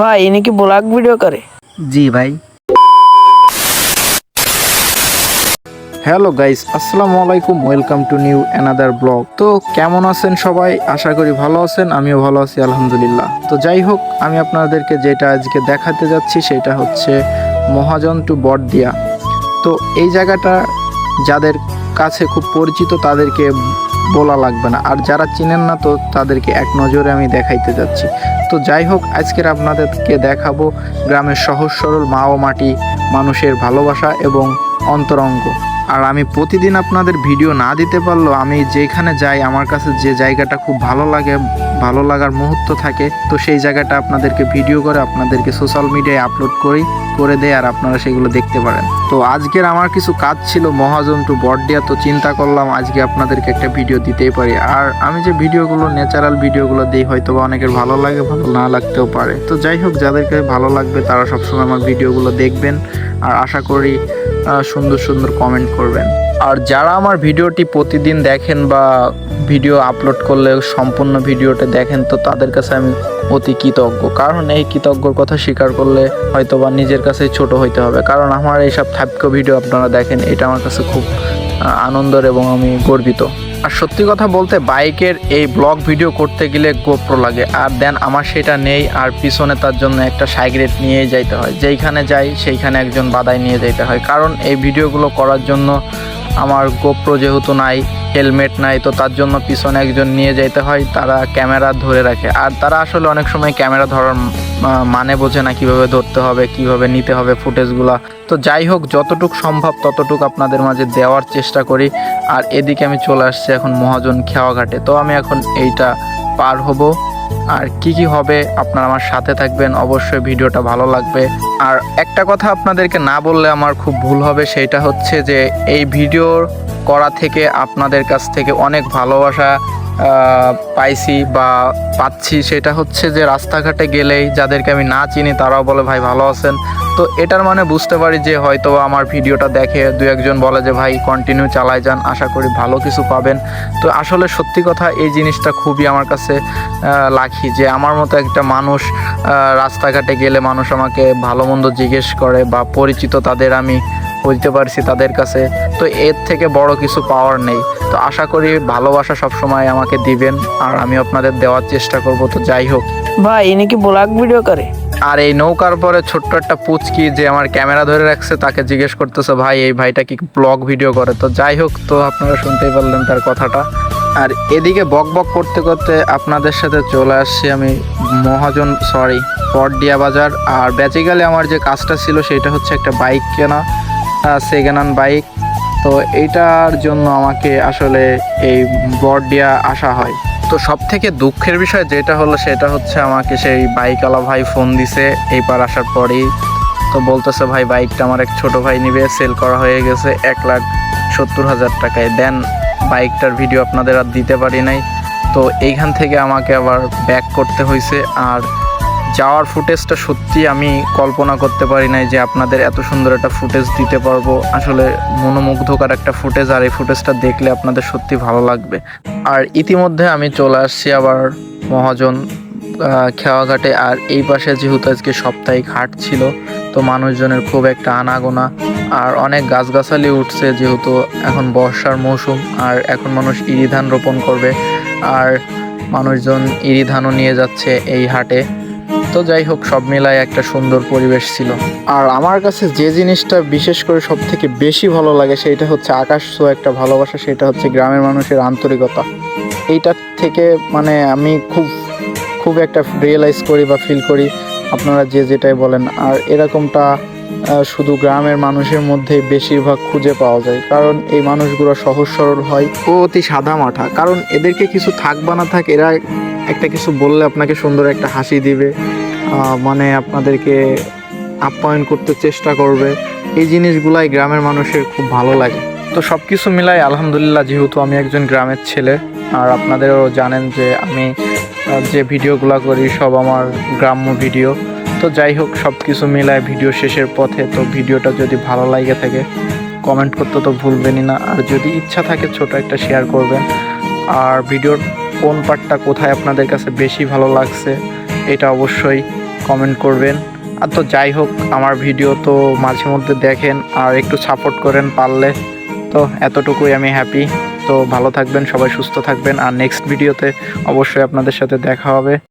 ভাই ইনি কি ব্লগ ভিডিও করে? জি ভাই। হ্যালো গাইস আসসালামু আলাইকুম welcome to new another blog তো কেমন আছেন সবাই? আশা করি ভালো আছেন, আমিও ভালো আছি, আলহামদুলিল্লাহ। তো যাই হোক, আমি আপনাদেরকে যেটা আজকে দেখাতে যাচ্ছি সেটা হচ্ছে মহাজন টু বটদিয়া। তো এই জায়গাটা যাদের কাছে খুব পরিচিত, তাদেরকে বলা লাগবে না। আর যারা চিনেন না তো তাদেরকে এক নজরে আমি দেখাইতে যাচ্ছি। তো যাই হোক, আজকের আপনাদেরকে দেখাবো গ্রামের সহজ সরল মা ও মাটি, মানুষের ভালোবাসা এবং অন্তরঙ্গ। আর আমি প্রতিদিন আপনাদের ভিডিও না দিতে পারলেও আমি যেখানে যাই, আমার কাছে যে জায়গাটা খুব ভালো লাগে ভালো লাগার মুহূর্ত থাকে, তো সেই জায়গাটা আপনাদেরকে ভিডিও করে আপনাদেরকে সোশ্যাল মিডিয়ায় আপলোড করি, করে দেয় আর আপনারা সেগুলো দেখতে পারেন। তো আজকের আমার কিছু কাজ ছিল মহাজন টু বটডিয়া তো চিন্তা করলাম আজকে আপনাদেরকে একটা ভিডিও দিতেই পারি। আর আমি যে ভিডিওগুলো ন্যাচারাল ভিডিওগুলো দিই হয়তো বা অনেকের ভালো লাগে, ভালো না লাগতেও পারে। তো যাই হোক, যাদেরকে ভালো লাগবে, তারা সবসময় আমার ভিডিওগুলো দেখবেন। আর আশা করি সুন্দর সুন্দর কমেন্ট করবেন। আর যারা আমার ভিডিওটি প্রতিদিন দেখেন বা ভিডিও আপলোড করলে সম্পূর্ণ ভিডিওটা দেখেন, তো তাদের কাছে আমি অতি কৃতজ্ঞ। কারণ এই কৃতজ্ঞর কথা স্বীকার করলে হয়তো বা নিজের কাছেই ছোট হইতে হবে। কারণ আমার এইসব থাপ্য ভিডিও আপনারা দেখেন, এটা আমার কাছে খুব আনন্দের এবং আমি গর্বিত। আর সত্যি কথা বলতে বাইকের এই ব্লগ ভিডিও করতে গেলে গোপ্রো লাগে। আর দেন আমার সেটা নেই, আর পিছনে তার জন্য একটা সাইগ্রেট নিয়ে যাইতে হয়। যেইখানে যাই, সেইখানে একজন বাদাই নিয়ে যাইতে হয়। কারণ এই ভিডিওগুলো করার জন্য আমার গোপ্রো যেহেতু নাই, হেলমেট নাই, তো তার জন্য পিছনে একজন নিয়ে যেতে হয়, তারা ক্যামেরা ধরে রাখে। আর তারা আসলে অনেক সময় ক্যামেরা ধরার মানে বোঝে না কীভাবে ধরতে হবে, কীভাবে নিতে হবে ফুটেজগুলা। তো যাই হোক, যতটুক সম্ভব ততটুক আপনাদের মাঝে দেওয়ার চেষ্টা করি। আর এদিকে আমি চলে আসছি এখন মহাজন খেওয়াঘাটে। তো আমি এখন এইটা পার হব। আর কি কি হবে, আপনারা আমার সাথে থাকবেন, অবশ্যই ভিডিওটা ভালো লাগবে। আর একটা কথা আপনাদেরকে না বললে আমার খুব ভুল হবে, সেটা হচ্ছে যে এই ভিডিও করা থেকে আপনাদের কাছ থেকে অনেক ভালোবাসা পাইছি বা পাচ্ছি সেটা হচ্ছে যে রাস্তাঘাটে গেলেই যাদেরকে আমি না চিনি তারাও বলে, ভাই, ভালো আছেন? তো এটার মানে বুঝতে পারি যে হয়তো আমার ভিডিওটা দেখে দু একজন বলে যে, ভাই কন্টিনিউ চালায় যান, আশা করি ভালো কিছু পাবেন। তো আসলে সত্যি কথা এই জিনিসটা খুবই আমার কাছে লাখি যে আমার মতো একটা মানুষ রাস্তাঘাটে গেলে মানুষ আমাকে ভালো মন্দ জিজ্ঞেস করে বা পরিচিত তাদের আমি বুঝতে পারছি তাদের কাছে। তো এর থেকে বড় কিছু পাওয়ার নেই। তো আশা করি ভালোবাসা সবসময় আমাকে দিবেন আর আমি আপনাদের দেওয়ার চেষ্টা করব তো যাই হোক। ভাই ইনি কি ব্লগ ভিডিও করে? আর এই নৌকার পরে ছোট্ট একটা পুচকি যে আমার ক্যামেরা ধরে রাখছে তাকে জিজ্ঞেস করতেছে ভাই এই ভাইটা কি ব্লগ ভিডিও করে? তো যাই হোক তো আপনারা শুনতেই পারলেন তার কথাটা। আর এদিকে বক বক করতে করতে আপনাদের সাথে চলে আসছি আমি মহাজন সরি পটডিয়া বাজার। আর বেসিক্যালি আমার যে কাজটা ছিল সেটা হচ্ছে একটা বাইক কেনা সেকেন্ড হ্যান্ড বাইক তো এইটার জন্য আমাকে আসলে এই বটডিয়া আসা হয়। তো সব থেকে দুঃখের বিষয় যেটা হলো সেটা হচ্ছে আমাকে সেই বাইকওয়ালা ভাই ফোন দিছে, এইবার আসার পরেই। তো বলতেছে, ভাই, বাইকটা আমার এক ছোট ভাই নিবে, সেল করা হয়ে গেছে, এক লাখ সত্তর হাজার টাকায়। দেন, বাইকটার ভিডিও আপনাদের আর দিতে পারি নাই। তো এইখান থেকে আমাকে আবার ব্যাক করতে হয়েছে আর যাওয়ার ফুটেজটা সত্যি আমি কল্পনা করতে পারি নাই যে আপনাদের এত সুন্দর একটা ফুটেজ দিতে পারব। আসলে মনোমুগ্ধকর একটা ফুটেজ আর এই ফুটেজটা দেখলে আপনাদের সত্যি ভালো লাগবে। আর ইতিমধ্যে আমি চলে আসছি আবার মহাজন খেওয়াঘাটে। আর এই পাশে যেহেতু আজকে সাপ্তাহিক হাট ছিল, তো মানুষজনের খুব একটা আনাগোনা। আর অনেক গাছগাছালি উঠছে যেহেতু এখন বর্ষার মৌসুম, আর এখন মানুষ ইরি ধান রোপণ করবে। আর মানুষজন ইরি ধানও নিয়ে যাচ্ছে এই হাটে। তো যাই হোক, সব মিলায় একটা সুন্দর পরিবেশ ছিল। আর আমার কাছে যে জিনিসটা বিশেষ করে সব থেকে বেশি ভালো লাগে, সেটা হচ্ছে আকাশ তো একটা ভালোবাসা, সেটা হচ্ছে গ্রামের মানুষের আন্তরিকতা। এইটার থেকে মানে আমি খুব খুব একটা রিয়েলাইজ করি বা ফিল করি, আপনারা যে যেটাই বলেন। আর এরকমটা শুধু গ্রামের মানুষের মধ্যে বেশিরভাগ খুঁজে পাওয়া যায়। কারণ এই মানুষগুলো সহজ সরল হয়। ও অতি সাদা মাঠা। কারণ এদেরকে কিছু থাক বা না থাক এরা একটা কিছু বললে আপনাকে সুন্দর একটা হাসি দিবে মানে আপনাদেরকে আপ্যায়ন করতে চেষ্টা করবে। এই জিনিসগুলাই গ্রামের মানুষের খুব ভালো লাগে। তো সব কিছু মিলাই আলহামদুলিল্লাহ যেহেতু আমি একজন গ্রামের ছেলে আর আপনাদেরও জানেন যে আমি যে ভিডিওগুলো করি সব আমার গ্রাম্য ভিডিও। তো যাই হোক সব কিছু মিলায় ভিডিও শেষের পথে। তো ভিডিওটা যদি ভালো লাগে থাকে কমেন্ট করতে তো ভুলবেনই না। আর যদি ইচ্ছা থাকে, ছোট একটা শেয়ার করবেন। আর ভিডিওর কোন পার্টটা কোথায় আপনাদের কাছে বেশি ভালো লাগছে, এটা অবশ্যই কমেন্ট করবেন। আর তো যাই হোক, আমার ভিডিও তো মাঝে মধ্যে দেখেন, আর একটু সাপোর্ট করেন পারলে তো এতটুকুই আমি হ্যাপি তো ভালো থাকবেন, সবাই সুস্থ থাকবেন। আর নেক্সট ভিডিওতে অবশ্যই আপনাদের সাথে দেখা হবে।